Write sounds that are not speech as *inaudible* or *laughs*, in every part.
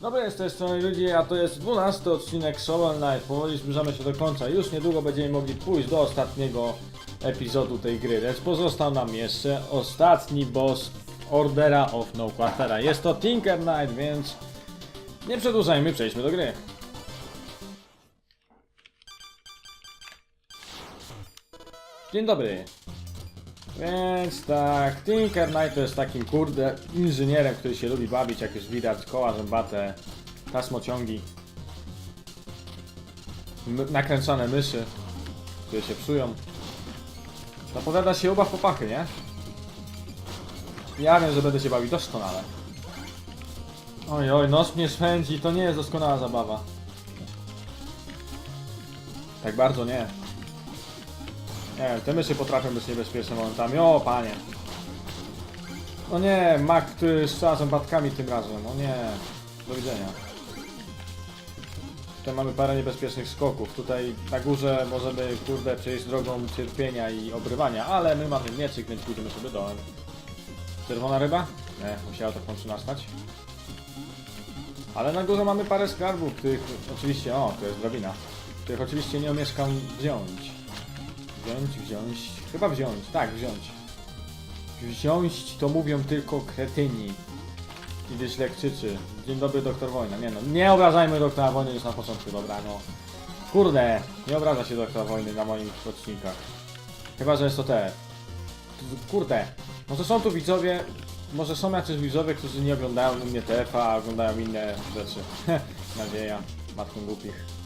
Dobry, z tej strony ludzie, a to jest 12 odcinek Shovel Knight. Powoli zbliżamy się do końca. Już niedługo będziemy mogli pójść do ostatniego epizodu tej gry. Lecz pozostał nam jeszcze ostatni boss Ordera of No Quartera. Jest to Tinker Knight, więc nie przedłużajmy, przejdźmy do gry. Dzień dobry. Więc tak, Tinker Knight to jest takim kurde inżynierem, który się lubi bawić, jak już widać, koła zębate, tasmociągi, nakręcone myszy, które się psują. Zapowiada się ubaw popachy, nie? Ja wiem, że będę się bawił doskonale. Oj, oj, nos mnie swędzi, to nie jest doskonała zabawa. Tak bardzo nie. Nie wiem, te myszy potrafią być niebezpieczne momentami. O, panie. O nie, mak, który strzela zębatkami tym razem. O nie. Do widzenia. Tutaj mamy parę niebezpiecznych skoków. Tutaj na górze możemy, kurde, przejść drogą cierpienia i obrywania, ale my mamy mieczyk, więc pójdziemy sobie dołem. Czerwona ryba? Nie, musiała to w końcu nastać. Ale na górze mamy parę skarbów, których oczywiście, o, to jest drabina, których oczywiście nie omieszkam wziąć. Wziąć, wziąć, chyba wziąć, tak, wziąć. Wziąć to mówią tylko kretyni. Źle krzyczy. Dzień dobry, doktor Wojna. Nie no, nie obrażajmy doktora Wojny już na początku, dobra, no. Kurde, nie obraża się doktora Wojny na moich odcinkach. Chyba, że jest to te. Kurde, może są tu widzowie, może są jacyś widzowie, którzy nie oglądają mnie TF-a, a oglądają inne rzeczy. *laughs* Nadzieja, matką głupich.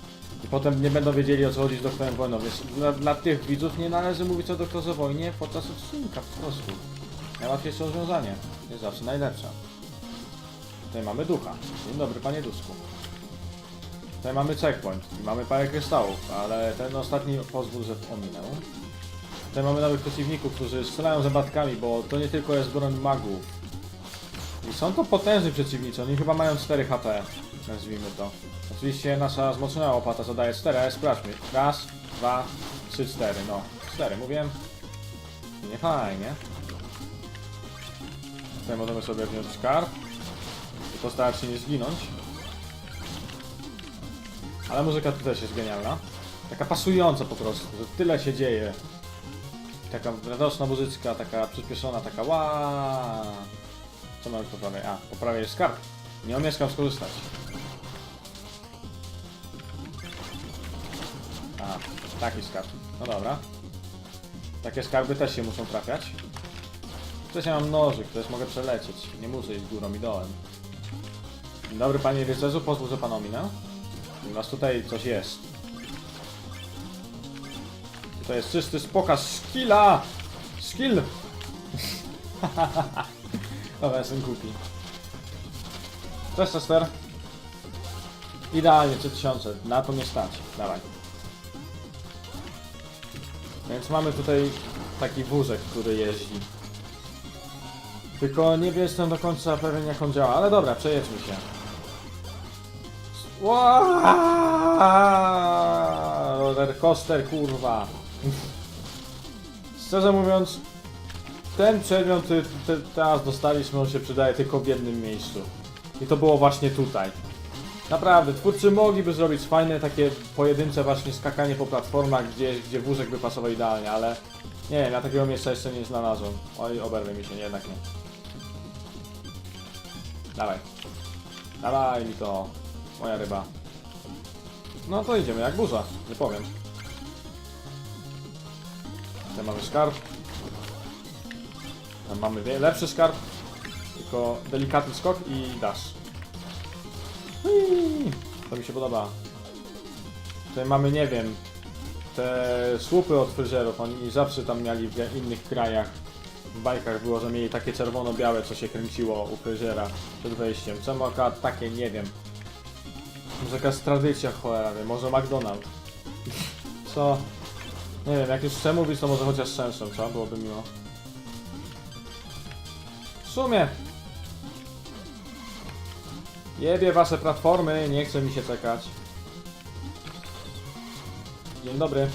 I potem nie będą wiedzieli o co chodzi z doktorem Wojną, więc dla, dla tych widzów nie należy mówić o doktorze Wojnie podczas odcinka po prostu. Najłatwiejsze rozwiązanie, jest zawsze najlepsze. Tutaj mamy ducha. Dzień dobry panie duszku. Tutaj mamy checkpoint i mamy parę kryształów, ale ten ostatni pozwól, że ominę. Tutaj mamy nowych przeciwników, którzy strzelają zębatkami, bo to nie tylko jest broń magów. I są to potężni przeciwnicy, oni chyba mają 4 HP, nazwijmy to. Oczywiście nasza wzmocniona łopata zadaje 4, ale sprawdźmy. Raz, dwa, trzy, cztery, no. 4, mówiłem. Nie fajnie. Tutaj możemy sobie wziąć skarb i postarać się nie zginąć. Ale muzyka tu też jest genialna. Taka pasująca po prostu, że tyle się dzieje. Taka radosna muzyczka, taka przyspieszona, taka ła. Co mamy po prawej? A, po prawej jest skarb. Nie omieszkam skorzystać. A, taki skarb. No dobra. Takie skarby też się muszą trafiać. Też ja mam nożyk, też mogę przelecieć. Nie muszę iść górą i dołem. Dzień dobry panie rycerzu, pozwól, pan ominę. U nas tutaj coś jest. To jest czysty pokaz skilla! Skill! *laughs* Dobra, jestem głupi. Cześć, Chester. Idealnie, 3000. Na to nie stać. Dawaj. Więc mamy tutaj taki wózek, który jeździ. Tylko nie jestem do końca pewien jak on działa, ale dobra, przejedźmy się. Roller coaster, kurwa. *laughs* Szczerze mówiąc, ten przedmiot, który te, teraz dostaliśmy, on się przydaje tylko w jednym miejscu. I to było właśnie tutaj. Naprawdę, twórcy mogliby zrobić fajne takie pojedyncze właśnie skakanie po platformach, gdzie, gdzie wózek by pasował idealnie, ale nie wiem, ja takiego miejsca jeszcze nie znalazłem. Oj, oberwie mi się, nie, jednak nie. Dawaj. Dawaj mi to, moja ryba. No to idziemy jak burza, nie powiem. Tutaj mamy skarb. Tam mamy lepszy skarb, tylko delikatny skok i. Hui, To mi się podoba. Tutaj mamy, nie wiem, te słupy od fryzjerów, oni zawsze tam mieli w innych krajach, w bajkach było, że mieli takie czerwono-białe, co się kręciło u fryzjera przed wejściem. Czemu akurat takie, nie wiem. Może jakaś tradycja, cholera wie, może McDonald's. Co? Nie wiem, jak już chcę mówić, to może chociaż częstszą, co? Byłoby miło. Sumie. Jebie wasze platformy, nie chce mi się czekać. Dzień dobry.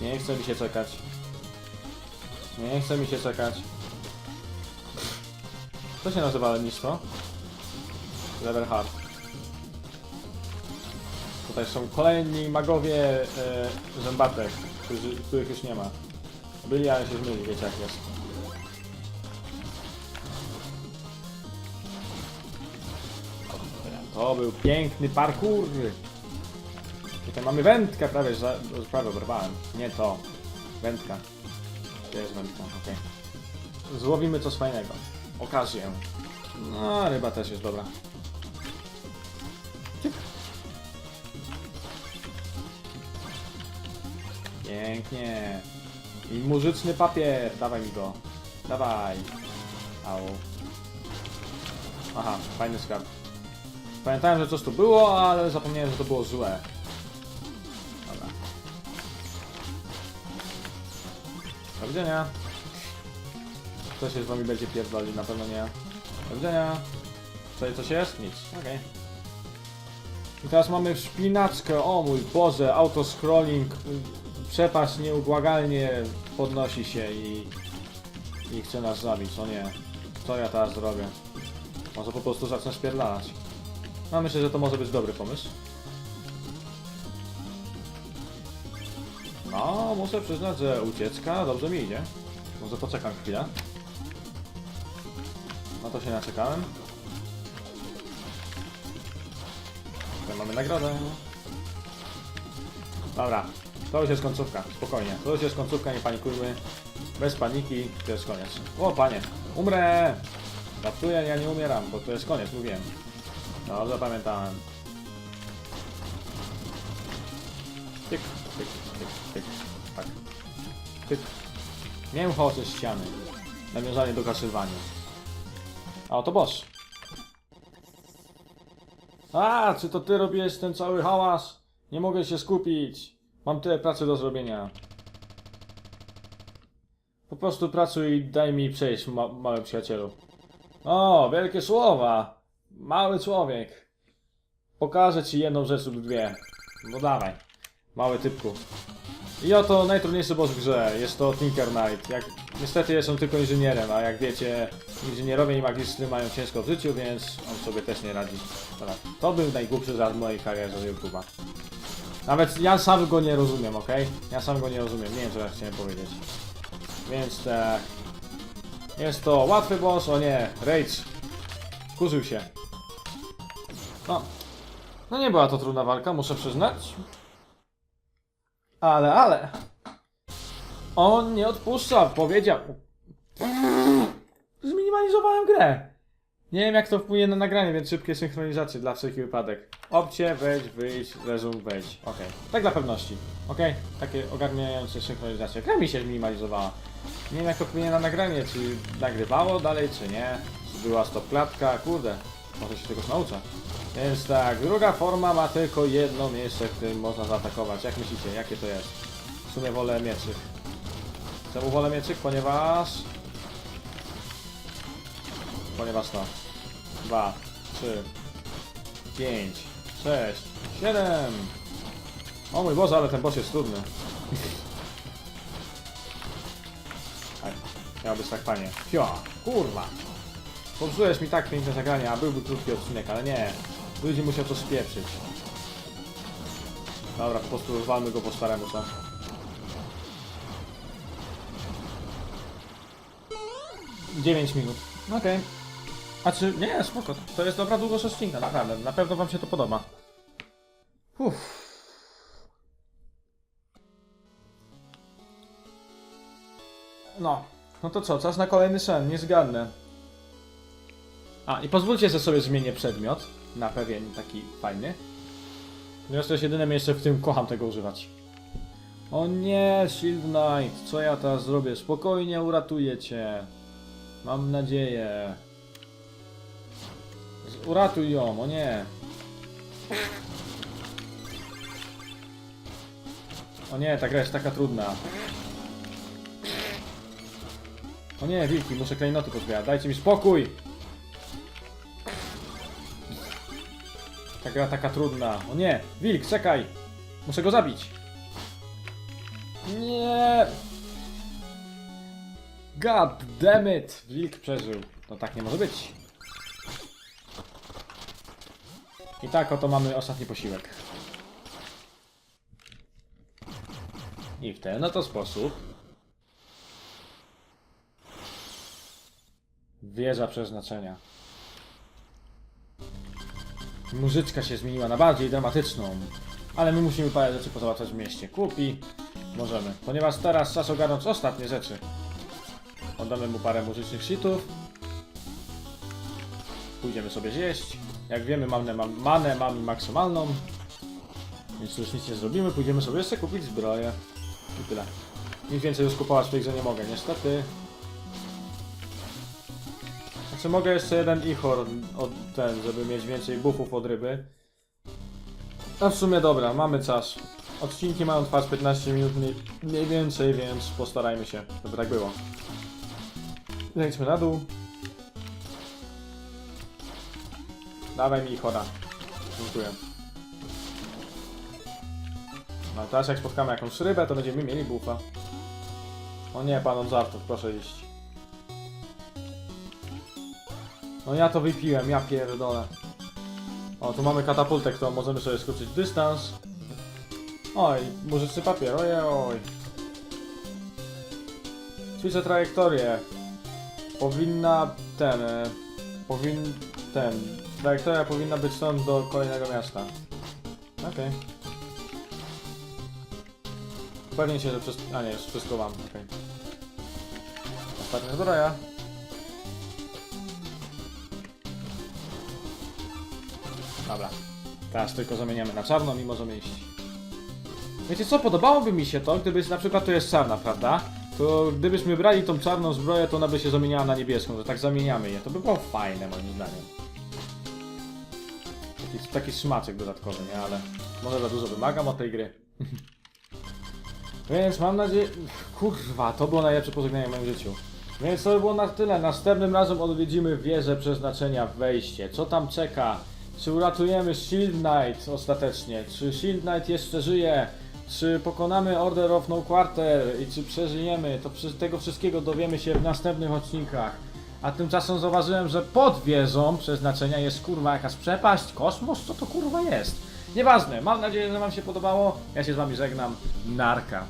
Nie chce mi się czekać. Nie chce mi się czekać. Co się nazywa lenistwo? Level hard. tutaj są kolejni magowie e, zębatek, którzy, których już nie ma. Byli, ale się zmyli, wiecie jak jest. To był piękny parkour. Tutaj mamy wędkę prawie, za, prawie oberwałem. Nie to. Wędka. Gdzie jest wędka? Okej. Złowimy coś fajnego. Okazję. No, ryba też jest dobra. Pięknie. I muzyczny papier. Dawaj mi go. Dawaj. Au. Aha, fajny skarb. Pamiętałem, że coś tu było, ale zapomniałem, że to było złe. Dobra. Do widzenia. Kto się z wami będzie pierdolił? Na pewno nie. Do widzenia. Tutaj coś jest? Nic. Okej. I teraz mamy szpinaczkę. O mój Boże, autoscrolling. Przepaść nieubłagalnie podnosi się i... I chce nas zabić. O nie. Co ja teraz zrobię? Może po prostu zacznę spierdalać. No myślę, że to może być dobry pomysł. No, muszę przyznać, że ucieczka dobrze mi idzie. Może poczekam chwilę. Na to się naczekałem. Tutaj mamy nagrodę. Dobra, to już jest końcówka, spokojnie. To już jest końcówka, nie panikujmy. Bez paniki, to jest koniec. O panie, umrę! Żartuję, ja nie umieram, bo to jest koniec, mówiłem. No, zapamiętałem. Tyk, tyk, tyk, tyk. Tak. Tyk. Mięcho ze ściany. Nawiązanie do kaszywania. A oto boss. A, czy to ty robiłeś ten cały hałas? Nie mogę się skupić. Mam tyle pracy do zrobienia. Po prostu pracuj i daj mi przejść, ma mały przyjacielu. O, wielkie słowa. Mały człowiek. Pokażę ci jedną rzecz lub dwie. No dawaj. Mały typku. I oto najtrudniejszy boss w grze. Jest to Tinker Knight. Jak, niestety jestem tylko inżynierem, a jak wiecie, inżynierowie i magistry mają ciężko w życiu, więc on sobie też nie radzi. Dobra. To był najgłupszy żart mojej karierze z YouTube'a. Nawet ja sam go nie rozumiem, ok? Ja sam go nie rozumiem. Nie wiem, co ja chciałem powiedzieć. Więc tak. Jest to łatwy boss, o nie, Rage. Kurzył się. No. No nie była to trudna walka, muszę przyznać. Ale, ale. On nie odpuszcza, powiedział. Zminimalizowałem grę. Nie wiem jak to wpłynie na nagranie, więc szybkie synchronizacje dla wszelki wypadek. Opcie, wejdź, wyjść, resume, wejdź. Okej. Tak dla pewności. Okej? Takie ogarniające synchronizacje. Gra mi się zminimalizowała. Nie wiem jak to wpłynie na nagranie, czy nagrywało dalej, czy nie. Była stop klatka, kurde. Może się czegoś nauczę. Więc tak, druga forma ma tylko jedno miejsce, w którym można zaatakować. Jak myślicie, jakie to jest? W sumie wolę mieczyk. Czemu wolę mieczyk? Ponieważ... Ponieważ to. 2, 3, 5, 6, 7. O mój Boże, ale ten boss jest trudny. *laughs* Tak, miał być tak fajnie. Fio, kurwa. Popsułeś mi tak piękne zagranie, a byłby krótki odcinek, ale nie. Ludzie musiał to spieprzyć. Dobra, po prostu walmy go po staremu, co? Dziewięć minut. Okej. A czy... Nie, spoko. To jest dobra długość odcinka, naprawdę. Na pewno wam się to podoba. Uff. No. No to co? Czas na kolejny sen. Nie zgadnę. A, i pozwólcie, że sobie zmienię przedmiot na pewien taki fajny. Ponieważ to jest jedyne miejsce, w którym kocham tego używać. O nie, Shield Knight, co ja teraz zrobię? Spokojnie uratuję cię. Mam nadzieję. Uratuj ją, o nie. O nie, ta gra jest taka trudna. O nie, wilki, muszę klejnoty pozbierać. Dajcie mi spokój! gra taka trudna. O nie! Wilk, czekaj! Muszę go zabić! Nie! God damn it! Wilk przeżył. No tak nie może być. I tak oto mamy ostatni posiłek. I w ten oto sposób wieża przeznaczenia. Muzyczka się zmieniła na bardziej dramatyczną, ale my musimy parę rzeczy pozałatwiać w mieście. Kupi możemy, ponieważ teraz czas ogarnąć ostatnie rzeczy. Oddamy mu parę muzycznych shitów. Pójdziemy sobie zjeść. Jak wiemy, manę, mam, manę mamy maksymalną. Więc już nic nie zrobimy. Pójdziemy sobie jeszcze kupić zbroję. I tyle. Nic więcej już kupować w tej grze nie mogę, niestety. Znaczy mogę jeszcze jeden ichor od ten, żeby mieć więcej buffów od ryby. A w sumie dobra, mamy czas. Odcinki mają trwać 15 minut mniej, mniej więcej, więc postarajmy się, żeby tak było. Zejdźmy na dół. Dawaj mi ichora. Dziękuję. No teraz jak spotkamy jakąś rybę, to będziemy mieli buffa. O nie, pan od żartów, proszę iść. No ja to wypiłem, ja pierdolę. O, tu mamy katapultę, którą możemy sobie skrócić dystans. Oj, muzyczny papier, oj, oj. Ćwiczę trajektorię. Powinna ten... e, Powin... ten... Trajektoria powinna być stąd do kolejnego miasta. Okej. Upewnię się, że wszystko... A nie, wszystko mam, okej. Ostatnia zbroja. Dobra. Teraz tylko zamieniamy na czarną i możemy iść. Wiecie co, podobałoby mi się to, gdybyś na przykład to jest czarna, prawda? To gdybyśmy brali tą czarną zbroję, to ona by się zamieniała na niebieską, że tak zamieniamy je. To by było fajne moim zdaniem. Taki, taki smaczek dodatkowy, nie? Ale może za dużo wymagam od tej gry. *laughs* Więc mam nadzieję... Kurwa, to było najlepsze pożegnanie w moim życiu. Więc to by było na tyle. Następnym razem odwiedzimy wieżę przeznaczenia wejście. Co tam czeka? Czy uratujemy Shield Knight ostatecznie? Czy Shield Knight jeszcze żyje? Czy pokonamy Order of No Quarter? I czy przeżyjemy? To przy tego wszystkiego dowiemy się w następnych odcinkach. A tymczasem zauważyłem, że pod wieżą przeznaczenia jest kurwa jakaś przepaść, kosmos? Co to kurwa jest? Nieważne, mam nadzieję, że wam się podobało. Ja się z wami żegnam. Narka.